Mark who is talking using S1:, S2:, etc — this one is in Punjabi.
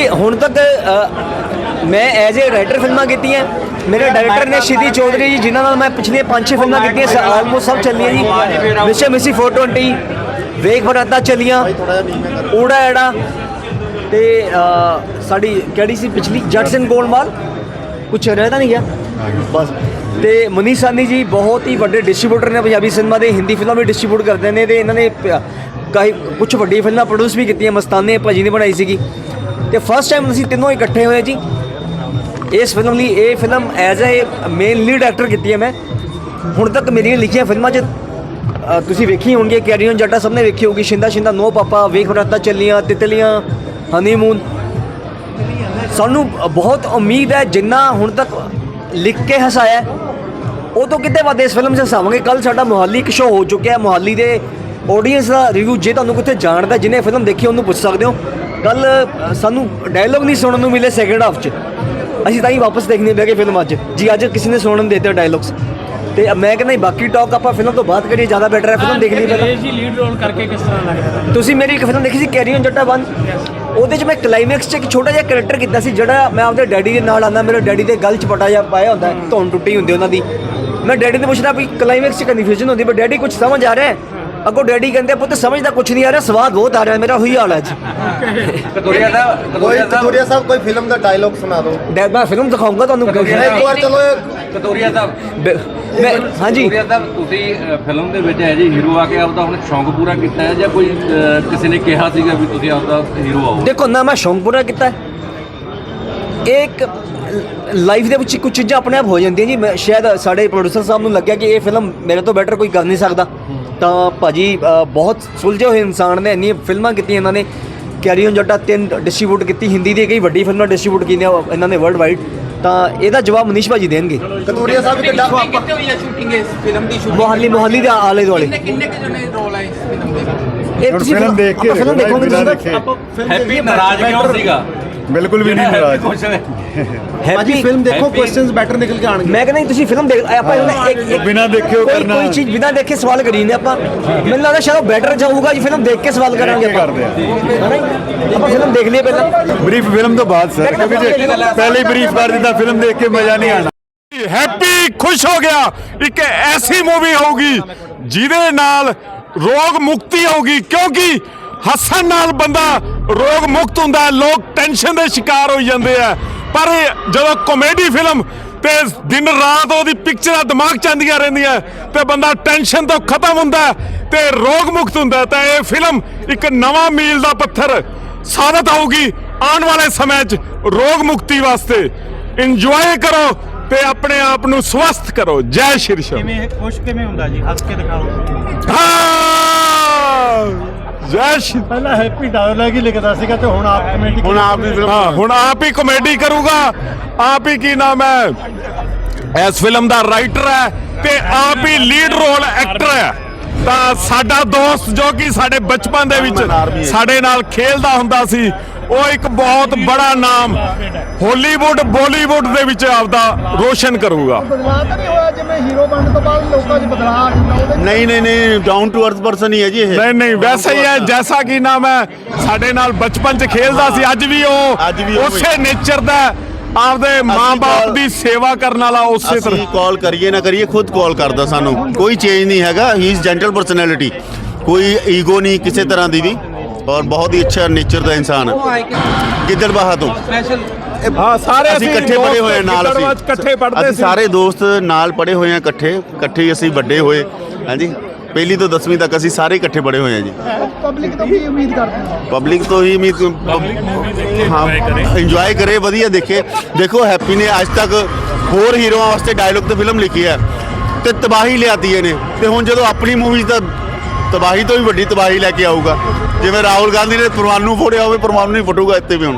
S1: ਜੀ ਹੁਣ ਤੱਕ ਮੈਂ ਐਜ਼ ਅ ਰਾਈਟਰ ਫਿਲਮਾਂ ਕੀਤੀਆਂ। ਮੇਰੇ ਡਾਇਰੈਕਟਰ ਨੇ ਸ਼ਿਦੀ ਚੌਧਰੀ ਜੀ ਜਿਨ੍ਹਾਂ ਨਾਲ ਮੈਂ ਪਿਛਲੀਆਂ 5-6 ਫਿਲਮਾਂ ਕੀਤੀਆਂ ਆਲਮੋਸਟ ਸਭ ਚੱਲੀਆਂ ਜੀ। ਮਿਸ਼ੇ ਮਿਸੀ 420 ਵੇਖ ਬਰਾਤਾ ਚੱਲੀਆਂ। ਊੜਾ ਐੜਾ। ਤੇ ਸਾਡੀ ਕਿਹੜੀ ਸੀ ਪਿਛਲੀ? ਜੱਟ ਸਿੰਘ ਗੋਲਮਾਲ। ਕੁਛ ਰਹਿ ਤਾਂ ਨਹੀਂ ਗਿਆ? ਬਸ। ਤੇ ਮਨੀਸ਼ ਸਾਨੀ ਜੀ ਬਹੁਤ ਹੀ ਵੱਡੇ ਡਿਸਟ੍ਰੀਬਿਊਟਰ ਨੇ ਪੰਜਾਬੀ ਸਿਨੇਮਾ ਦੇ। ਹਿੰਦੀ ਫਿਲਮਾਂ ਵੀ ਡਿਸਟ੍ਰੀਬਿਊਟ ਕਰਦੇ ਨੇ ਤੇ ਇਹਨਾਂ ਨੇ ਕਾਫੀ ਕੁਝ ਵੱਡੀਆਂ ਫਿਲਮਾਂ ਪ੍ਰੋਡਿਊਸ ਵੀ ਕੀਤੀਆਂ। ਮਸਤਾਨੇ ਭਾਜੀ ਨੇ ਬਣਾਈ ਸੀਗੀ। ਤੇ ਫਸਟ ਟਾਈਮ ਅਸੀਂ ਤਿੰਨੋਂ ਇਕੱਠੇ ਹੋਏ ਜੀ। ਇਸ ਫਿਲਮ ਲਈ ਇਹ film as a main lead actor ਕੀਤੀ ਹੈ ਮੈਂ। ਹੁਣ ਤੱਕ ਮੇਰੀਆਂ ਲਿਖੀਆਂ ਫਿਲਮਾਂ 'ਚ ਤੁਸੀਂ ਵੇਖੀ ਹੋਣਗੀਆਂ ਕੈਰੀਅਨ ਜੱਟਾ ਸਭ ਨੇ ਵੇਖੀ ਹੋਗੀ ਸ਼ਿੰਦਾ ਸ਼ਿੰਦਾ, ਨੋ ਪਾਪਾ, ਵੇਖ ਬਰਾਤਾ ਚੱਲੀਆਂ, ਤਿਤਲੀਆਂ ਹਨੀਮੂਨ ਸਾਨੂੰ ਬਹੁਤ ਉਮੀਦ ਹੈ, ਜਿੰਨਾ ਹੁਣ ਤੱਕ ਲਿਖ ਕੇ ਹਸਾਇਆ ਉਹ ਤੋਂ ਕਿਤੇ ਵੱਧ ਇਸ ਫਿਲਮ 'ਚ ਹਸਾਵਾਂਗੇ। ਕੱਲ ਸਾਡਾ ਮੋਹਾਲੀ ਇੱਕ ਸ਼ੋਅ ਹੋ ਚੁੱਕਿਆ ਹੈ, ਮੋਹਾਲੀ ਦੇ ਆਡੀਅנס ਦਾ ਰਿਵਿਊ ਜੇ ਤੁਹਾਨੂੰ ਕਿਤੇ ਜਾਣਦਾ ਜਿਹਨੇ ਫਿਲਮ ਦੇਖੀ ਉਹਨੂੰ ਪੁੱਛ ਸਕਦੇ ਹੋ। ਕੱਲ ਸਾਨੂੰ ਡਾਇਲੌਗ ਨਹੀਂ ਸੁਣਨ ਨੂੰ ਮਿਲੇ ਸੈਕਿੰਡ ਹਾਫ 'ਚ। ਅਸੀਂ ਤਾਂ ਹੀ ਵਾਪਸ ਦੇਖਣੇ ਬਹਿ ਗਏ ਫਿਲਮ ਅੱਜ। ਜੀ ਅੱਜ ਕਿਸੇ ਨੇ ਸੁਣਨ ਦਿੱਤੇ ਡਾਇਲੌਗਸ ਤੇ ਮੈਂ ਕਹਿੰਦਾ ਜੀ ਬਾਕੀ ਟਾਕ ਆਪਾਂ ਫਿਲਮ ਤੋਂ ਬਾਅਦ ਕਰੀਏ ਜ਼ਿਆਦਾ ਬੈਟਰ ਹੈ ਫਿਲਮ ਦੇਖ ਲਈ ਪਹਿਲਾਂ।
S2: ਜੀ ਲੀਡ ਰੋਲ ਕਰਕੇ ਕਿਸ ਤਰ੍ਹਾਂ ਲੱਗਦਾ
S1: ਤੁਸੀਂ ਮੇਰੀ ਇੱਕ ਫਿਲਮ ਦੇਖੀ ਸੀ ਕੈਰੀਅਨ ਜੱਟਾ 1 ਉਹਦੇ 'ਚ ਮੈਂ ਕਲਾਈਮੈਕਸ 'ਚ ਇੱਕ ਛੋਟਾ ਜਿਹਾ ਕੈਰੈਕਟਰ ਕੀਤਾ ਸੀ ਜਿਹੜਾ ਮੈਂ ਆਪਦੇ ਡੈਡੀ ਦੇ ਨਾਲ ਆਂਦਾ ਮੇਰੇ ਡੈਡੀ ਦੇ ਗਲ 'ਚ ਪਟਾ ਜਿਹਾ ਪਾਇਆ ਹੁੰਦਾ ਧੌਣ ਟੁੱਟੀ ਹੁੰਦੀ ਉਹਨਾਂ ਦੀ। ਮੈਂ ਡੈਡੀ ਨੂੰ ਪੁੱਛਦਾ ਵੀ ਕਲਾਈਮੈਕਸ 'ਚ ਕਨਫਿਊਜ਼ਨ ਹੁੰਦੀ ਪਰ ਡੈਡੀ ਕੁਝ ਸਮਝ ਆ ਰਿਹਾ ਹੈ? ਅੱਗੋਂ ਡੈਡੀ ਕਹਿੰਦੇ ਪੁੱਤ ਸਮਝਦਾ ਕੁਝ ਨਹੀਂ ਆ ਰਿਹਾ ਸਵਾਦ ਬਹੁਤ ਆ ਰਿਹਾ ਮੇਰਾ ਉਹੀ ਹਾਲ ਹੈ ਅੱਜ।
S3: ਕਤੂਰੀਆ ਸਾਹਿਬ
S4: ਕੋਈ
S3: ਕਤੂਰੀਆ ਸਾਹਿਬ
S4: ਕੋਈ ਫਿਲਮ ਦਾ ਡਾਇਲੌਗ ਸੁਣਾ ਦਿਓ।
S1: ਡੈ- ਮੈਂ ਫਿਲਮ ਦਿਖਾਉਂਗਾ ਤੁਹਾਨੂੰ
S4: ਇੱਕ ਵਾਰ ਚਲੋ
S3: ਕਤੂਰੀਆ ਸਾਹਿਬ।
S1: ਬ- ਮੈਂ ਹਾਂਜੀ।
S3: ਕਤੂਰੀਆ ਸਾਹਿਬ ਤੁਸੀਂ ਅ, ਫਿਲਮ ਦੇ ਵਿੱਚ ਹੈ ਜੀ ਹੀਰੋ ਆ ਕੇ ਆਪਦਾ ਹੁਣ ਸ਼ੌਂਕ ਪੂਰਾ ਕੀਤਾ ਹੈ ਜਾਂ ਕੋਈ ਅ, ਕਿਸੇ ਨੇ ਕਿਹਾ ਸੀਗਾ ਵੀ ਤੁਸੀਂ ਆਪਦਾ ਹੀਰੋ ਆਓ?
S1: ਦੇਖੋ ਨਾ ਮੈਂ ਸ਼ੌਂਕ ਪੂਰਾ ਕੀਤਾ ਹੈ। ਇਹ ਇੱਕ ਲਾਈਫ ਦੇ ਵਿੱਚ ਕੁਝ ਚੀਜ਼ਾਂ ਆਪਣੇ ਆਪ ਹੋ ਜਾਂਦੀਆਂ ਜੀ। ਮੈਂ ਸ਼ਾਇਦ ਸਾਡੇ ਪ੍ਰੋਡਿਊਸਰ ਸਾਹਿਬ ਨੂੰ ਲੱਗਿਆ ਕਿ ਇਹ ਫਿਲਮ ਮੇਰੇ ਤੋਂ ਬੈਟਰ ਕੋਈ ਕਰ ਨਹੀਂ ਸਕਦਾ। ਤਾਂ ਭਾਜੀ ਬਹੁਤ ਸੁਲਝੇ ਹੋਏ ਇਨਸਾਨ ਨੇ ਇੰਨੀਆਂ ਫਿਲਮਾਂ ਕੀਤੀਆਂ ਇਹਨਾਂ ਨੇ। ਕੈਰੀਅਨ ਜੱਟਾ ਤਿੰਨ ਡਿਸਟ੍ਰੀਬਿਊਟ ਕੀਤੀ ਹਿੰਦੀ ਦੀ ਕਈ ਵੱਡੀ ਫਿਲਮਾਂ ਡਿਸਟ੍ਰੀਬਿਊਟ ਕੀਤੀਆਂ ਇਹਨਾਂ ਨੇ ਵਰਲਡ ਵਾਈਡ ਤਾਂ ਇਹਦਾ ਜਵਾਬ ਮਨੀਸ਼ ਭਾਜੀ ਦੇਣਗੇ।
S4: ਕਤੂਰੀਆ ਸਾਹਿਬ ਇੱਕ ਡਾ-
S5: ਕਿੱਥੇ ਹੋਈ ਹੈ ਸ਼ੂਟਿੰਗ ਇਸ ਫਿਲਮ ਦੀ ਸ਼ੂਟਿੰਗ
S1: ਮੋਹਾਲੀ ਮੋਹਾਲੀ ਦੇ ਆਲੇ ਦੁਆਲੇ।
S5: ਕਿੰਨੇ ਕਿੰਨੇ ਕੁ ਜਣੇ ਰੋਲ ਹੈ ਇਸ ਫਿਲਮ ਦੇ
S1: ਇਹ ਤੁਸੀਂ
S6: ਫਿਲਮ ਦੇਖ ਕੇ
S1: ਆਪਾਂ ਫਿਲਮ ਦੇਖੋਗੇ ਤੁਸੀਂ
S3: ਹੈਪੀ ਨਾਰਾਜ਼ ਕਿਉਂ ਸੀਗਾ?
S6: ਬਿਲਕੁਲ ਵੀ ਨਹੀਂ ਨਾਰਾਜ਼।
S1: ਹੈਪੀ
S4: ਫਿਲਮ ਦੇਖੋ ਕੁਐਸਚਨਸ ਬੈਟਰ ਨਿਕਲ ਕੇ ਆਣਗੇ
S1: ਮੈਂ ਕਹਿੰਦਾ ਤੁਸੀਂ ਫਿਲਮ ਦੇਖ ਆਪਾਂ ਇਹਨਾਂ ਇੱਕ ਇੱਕ
S6: ਬਿਨਾਂ ਦੇਖਿਓ ਕਰਨਾ।
S1: ਕੋਈ ਚੀਜ਼ ਬਿਨਾਂ ਦੇਖੇ ਸਵਾਲ ਕਰੀ ਨੇ ਆਪਾਂ। ਮੈਨੂੰ ਲੱਗਦਾ ਸ਼ਾਇਦ ਬੈਟਰ ਜਾਊਗਾ ਜੀ ਫਿਲਮ ਦੇਖ ਕੇ ਸਵਾਲ ਕਰਾਂਗੇ ਆਪਾਂ।
S6: ਕਰਦੇ?
S1: ਆਪਾਂ ਫਿਲਮ ਦੇਖ ਲਈਏ ਪਹਿਲਾਂ।
S6: ਬਰੀਫ ਫਿਲਮ ਤੋਂ ਬਾਅਦ ਸਰ ਕਿਉਂਕਿ ਜੇ ਪਹਿਲੇ ਹੀ ਬਰੀਫ ਕਰ ਦਿੱਤਾ ਫਿਲਮ ਦੇਖ ਕੇ ਮਜ਼ਾ ਨਹੀਂ ਆਣਾ
S7: ਹੈਪੀ ਖੁਸ਼ ਹੋ ਗਿਆ। ਇੱਕ ਐਸੀ ਮੂਵੀ ਹੋਊਗੀ ਜਿਹਦੇ ਨਾਲ ਰੋਗ ਮੁਕਤੀ ਹੋਊਗੀ ਕਿਉਂਕਿ ਹੱਸਣ ਨਾਲ ਬੰਦਾ ਰੋਗ ਮੁਕਤ ਹੁੰਦਾ ਹੈ ਲੋਕ ਟੈਨਸ਼ਨ ਦੇ ਸ਼ਿਕਾਰ ਹੋ ਜਾਂਦੇ ਆ। ਪਰ ਜਦੋਂ ਕਾਮੇਡੀ ਫਿਲਮ ਤੇ ਦਿਨ ਰਾਤ ਉਹਦੀ ਪਿਕਚਰਾਂ ਦਿਮਾਗ ਚ ਆਉਂਦੀਆਂ ਰਹਿੰਦੀਆਂ ਤੇ ਬੰਦਾ ਟੈਨਸ਼ਨ ਤੋਂ ਖਤਮ ਹੁੰਦਾ ਹੈ ਤੇ ਰੋਗ ਮੁਕਤ ਹੁੰਦਾ ਹੈ। ਤਾਂ ਇਹ ਫਿਲਮ ਇੱਕ ਨਵਾਂ ਮੀਲ ਦਾ ਪੱਥਰ ਸਾਬਤ ਹੋਊਗੀ ਆਉਣ ਵਾਲੇ ਸਮੇਂ 'ਚ ਰੋਗ ਮੁਕਤੀ ਵਾਸਤੇ। ਇੰਜੋਏ ਕਰੋ ਤੇ ਆਪਣੇ ਆਪ ਨੂੰ ਸਵਸਥ ਕਰੋ। ਜੈ ਸ਼੍ਰੀ ਸ਼ਾਮ
S2: ਕਿਵੇਂ ਖੁਸ਼ ਕਿਵੇਂ ਹੁੰਦਾ ਜੀ? ਹੱਸ ਕੇ ਦਿਖਾਓ।
S7: ਹਾਂ! ਜੈ ਸ਼੍ਰੀ
S6: ਪਹਿਲਾਂ ਹੈਪੀ ਡਾਇਲੌਗ ਹੀ ਲਿਖਦਾ ਸੀਗਾ ਤੇ ਹੁਣ ਆਪ ਕਮੇਟੀ
S7: ਹੁਣ ਆਪ ਹੀ। ਹਾਂ ਹੁਣ ਆਪ ਹੀ ਕਮੇਡੀ ਕਰੂਗਾ। ਆਪ ਹੀ ਕੀ ਨਾਮ ਹੈ? ਇਸ ਫਿਲਮ ਦਾ ਰਾਈਟਰ ਹੈ ਤੇ ਆਪ ਹੀ ਲੀਡ ਰੋਲ ਐਕਟਰ ਹੈ। ਤਾਂ ਸਾਡਾ ਦੋਸਤ ਜੋ ਕਿ ਸਾਡੇ ਬਚਪਨ ਦੇ ਵਿੱਚ ਸਾਡੇ ਨਾਲ ਖੇਲਦਾ ਹੁੰਦਾ ਸੀ ਉਹ ਇੱਕ ਬਹੁਤ ਬੜਾ ਨਾਮ ਹਾਲੀਵੁੱਡ ਬਾਲੀਵੁੱਡ ਦੇ ਵਿੱਚ ਆਪਦਾ ਰੋਸ਼ਨ ਕਰੂਗਾ।
S4: ਨਹੀਂ ਹੋਇਆ ਜਿਵੇਂ ਹੀਰੋ ਬਣਨ ਤੋਂ ਬਾਅਦ ਲੋਕਾਂ 'ਚ ਬਦਲਾਅ ਆ ਜਾਂਦਾ ਉਹਦੇ
S6: ਨਹੀਂ ਨਹੀਂ ਨਹੀਂ ਡਾਊਨ ਟੂ ਅਰਥ ਪਰਸਨ ਹੀ ਹੈ ਜੀ ਇਹ।
S7: ਨਹੀਂ ਨਹੀਂ ਵੈਸਾ ਹੀ ਹੈ ਜੈਸਾ ਕਿ ਨਾਮ ਹੈ ਸਾਡੇ ਨਾਲ ਬਚਪਨ ਚ ਖੇਲਦਾ ਸੀ ਅੱਜ ਵੀ ਉਹ
S6: ਅੱਜ ਵੀ ਉਹ।
S7: ਉਸੇ ਨੇਚਰ ਦਾ ਹੈ, ਆਪਦੇ ਮਾਂ-ਬਾਪ ਦੀ ਸੇਵਾ ਕਰਨ ਵਾਲਾ ਉਸੇ
S6: ਅਸੀਂ
S7: ਤਰ੍ਹਾਂ।
S6: ਕਾਲ ਕਰੀਏ ਨਾ ਕਰੀਏ ਖੁਦ ਕਾਲ ਕਰਦਾ ਸਾਨੂੰ। ਕੋਈ ਚੇਂਜ ਨਹੀਂ ਹੈਗਾ ਹੀ ਇਜ਼ ਜੈਂਟਲ ਪਰਸਨੈਲਿਟੀ ਕੋਈ ਈਗੋ ਨਹੀਂ ਕਿਸੇ ਤਰ੍ਹਾਂ ਦੀ ਵੀ ਔਰ ਬਹੁਤ ਹੀ ਅੱਛਾ ਨੇਚਰ ਦਾ ਇਨਸਾਨ ਹੈ। ਗਿੱਦੜ ਬਾਹਾ ਤੋਂ।
S5: ਸਪੈਸ਼ਲ
S7: ਹਾਂ ਸਾਰੇ
S6: ਅਸੀਂ ਇਕੱਠੇ ਪੜ੍ਹੇ ਹੋਏ ਨਾਲ ਅਸੀਂ।
S7: ਇਕੱਠੇ ਪੜ੍ਹਦੇ
S6: ਅਸੀਂ
S7: ਸੀ।
S6: ਸਾਰੇ ਦੋਸਤ ਨਾਲ ਪੜ੍ਹੇ ਹੋਏ ਹਾਂ ਇਕੱਠੇ ਇਕੱਠੇ ਹੀ ਅਸੀਂ ਵੱਡੇ ਹੋਏ। ਹਾਂਜੀ ਪਹਿਲੀ ਤੋਂ 10ਵੀਂ ਤੱਕ ਅਸੀਂ ਸਾਰੇ ਇਕੱਠੇ ਪੜ੍ਹੇ ਹੋਏ ਹਾਂ ਜੀ।
S4: ਪਬਲਿਕ ਤੋਂ ਕੀ ਉਮੀਦ ਕਰਦੇ ਹੋ?
S6: ਪਬਲਿਕ ਤੋਂ ਹੀ ਉਮੀਦ ਹਾਂ ਇੰਜੋਏ ਕਰੇ। ਵਧੀਆ ਦੇਖੇ। ਦੇਖੋ ਹੈਪੀ ਨੇ ਅੱਜ ਤੱਕ ਹੋਰ ਹੀਰੋਆਂ ਵਾਸਤੇ ਡਾਇਲੌਗ ਤੇ ਫਿਲਮ ਲਿਖੀ ਹੈ ਤੇ ਤਬਾਹੀ ਲਿਆਤੀ ਇਹਨੇ। ਤੇ ਹੁਣ ਜਦੋਂ ਆਪਣੀ ਮੂਵੀਜ਼ ਦਾ ਤਬਾਹੀ ਤੋਂ ਵੀ ਵੱਡੀ ਤਬਾਹੀ ਲੈ ਕੇ ਆਊਗਾ ਜਿਵੇਂ ਰਾਹੁਲ ਗਾਂਧੀ ਨੇ ਪਰਮਾਣੂ ਫੋੜਿਆ ਹੋਵੇ ਪਰਮਾਣੂ ਹੀ ਫੁੱਟੂਗਾ ਇੱਥੇ ਵੀ ਹੁਣ।